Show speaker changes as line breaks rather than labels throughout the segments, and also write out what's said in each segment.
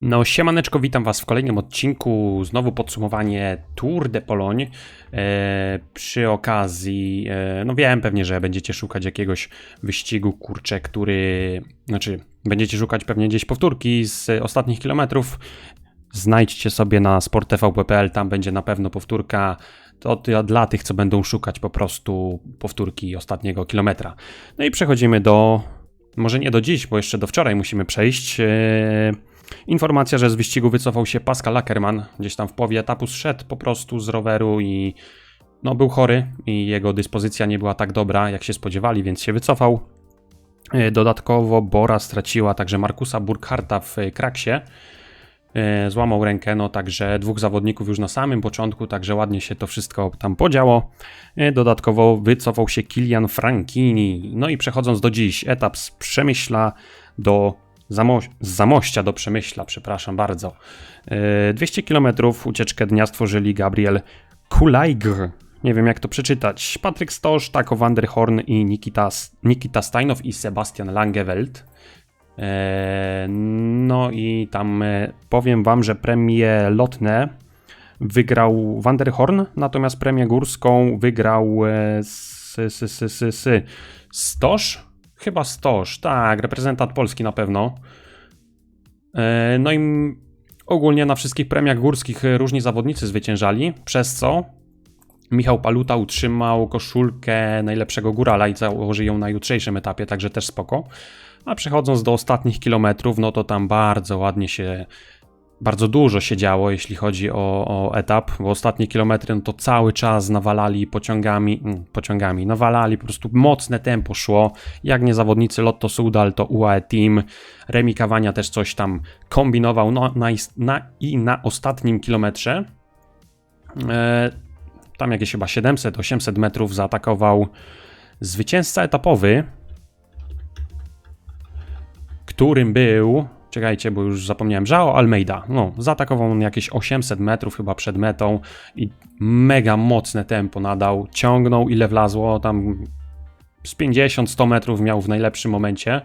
No, siemaneczko, witam Was w kolejnym odcinku. Znowu podsumowanie Tour de Pologne. E, przy okazji, e, no wiem pewnie, że będziecie szukać jakiegoś wyścigu, kurczę, który. Znaczy, będziecie szukać pewnie gdzieś powtórki z ostatnich kilometrów. Znajdźcie sobie na sporttvp.pl, tam będzie na pewno powtórka. To dla tych, co będą szukać po prostu powtórki ostatniego kilometra. No i przechodzimy do. Może nie do dziś, bo jeszcze do wczoraj musimy przejść. E, Informacja, że z wyścigu wycofał się Pascal Ackermann. Gdzieś tam w połowie etapu zszedł po prostu z roweru i no, był chory i jego dyspozycja nie była tak dobra, jak się spodziewali, więc się wycofał. E, Dodatkowo Bora straciła także Markusa Burkharta w Kraksie. E, Złamał rękę, no także dwóch zawodników już na samym początku, także ładnie się to wszystko tam podziało. E, Dodatkowo wycofał się Kilian Frankini. No i przechodząc do dziś, etap z Przemyśla do Zamo z Zamościa do Przemyśla, przepraszam bardzo. E, 200 km ucieczkę dnia stworzyli Gabriel Kulajgr. Nie wiem jak to przeczytać. Patryk Stosz, Taco van der Horn i Nikita, Nikita Steinow i Sebastian Langewelt. E, No i tam e, powiem wam, że premię lotne wygrał Van der Horn, natomiast premię górską wygrał e, s, s, s, s, s, Stosz? Chyba Stosz, tak, reprezentant Polski na pewno. E, No i ogólnie na wszystkich premiach górskich e, różni zawodnicy zwyciężali, przez co Michał Paluta utrzymał koszulkę najlepszego górala i założy ją na jutrzejszym etapie, także też spoko. A przechodząc do ostatnich kilometrów, no to tam bardzo ładnie się, bardzo dużo się działo, jeśli chodzi o, o etap, bo ostatnie kilometry no to cały czas nawalali pociągami, mm, pociągami, nawalali, po prostu mocne tempo szło, jak nie zawodnicy Lotto Sudal, to UAE Team, Remi Cavagna też coś tam kombinował, no na, na, i na ostatnim kilometrze e, tam jakieś chyba 700-800 metrów zaatakował zwycięzca etapowy, którym był. Czekajcie, bo już zapomniałem. Joao Almeida. No, zaatakował on jakieś 800 metrów chyba przed metą i mega mocne tempo nadał. Ciągnął ile wlazło, tam z 50-100 metrów miał w najlepszym momencie.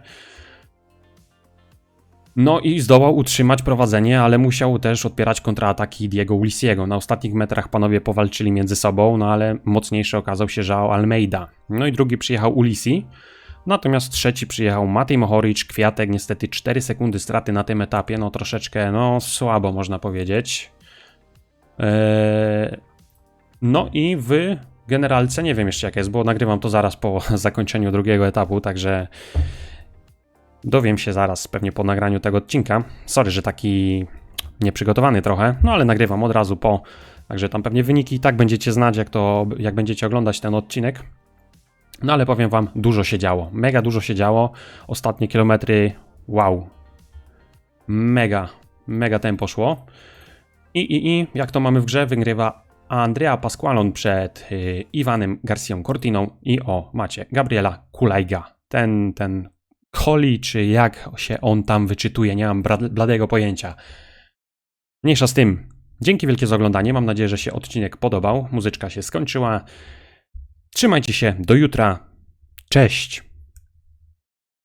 No i zdołał utrzymać prowadzenie, ale musiał też odpierać kontraataki Diego Ulisiego. Na ostatnich metrach panowie powalczyli między sobą, no ale mocniejszy okazał się Joao Almeida. No i drugi przyjechał Ulisi, natomiast trzeci przyjechał Matej Mohoric, Kwiatek, niestety 4 sekundy straty na tym etapie, no troszeczkę, no słabo można powiedzieć. Eee, no i w generalce nie wiem jeszcze jak jest, bo nagrywam to zaraz po zakończeniu drugiego etapu, także Dowiem się zaraz, pewnie po nagraniu tego odcinka. Sorry, że taki nieprzygotowany trochę, no ale nagrywam od razu po. Także tam pewnie wyniki i tak będziecie znać, jak to, jak będziecie oglądać ten odcinek. No ale powiem wam, dużo się działo. Mega dużo się działo. Ostatnie kilometry, wow. Mega, mega tempo szło. I, i, i jak to mamy w grze, wygrywa Andrea Pasqualon przed y, Iwanem Garcją Cortiną i o, macie, Gabriela Kulajga. Ten, ten Koli, czy jak się on tam wyczytuje, nie mam bladego pojęcia. Mniejsza z tym. Dzięki wielkie za oglądanie. Mam nadzieję, że się odcinek podobał. Muzyczka się skończyła. Trzymajcie się. Do jutra. Cześć.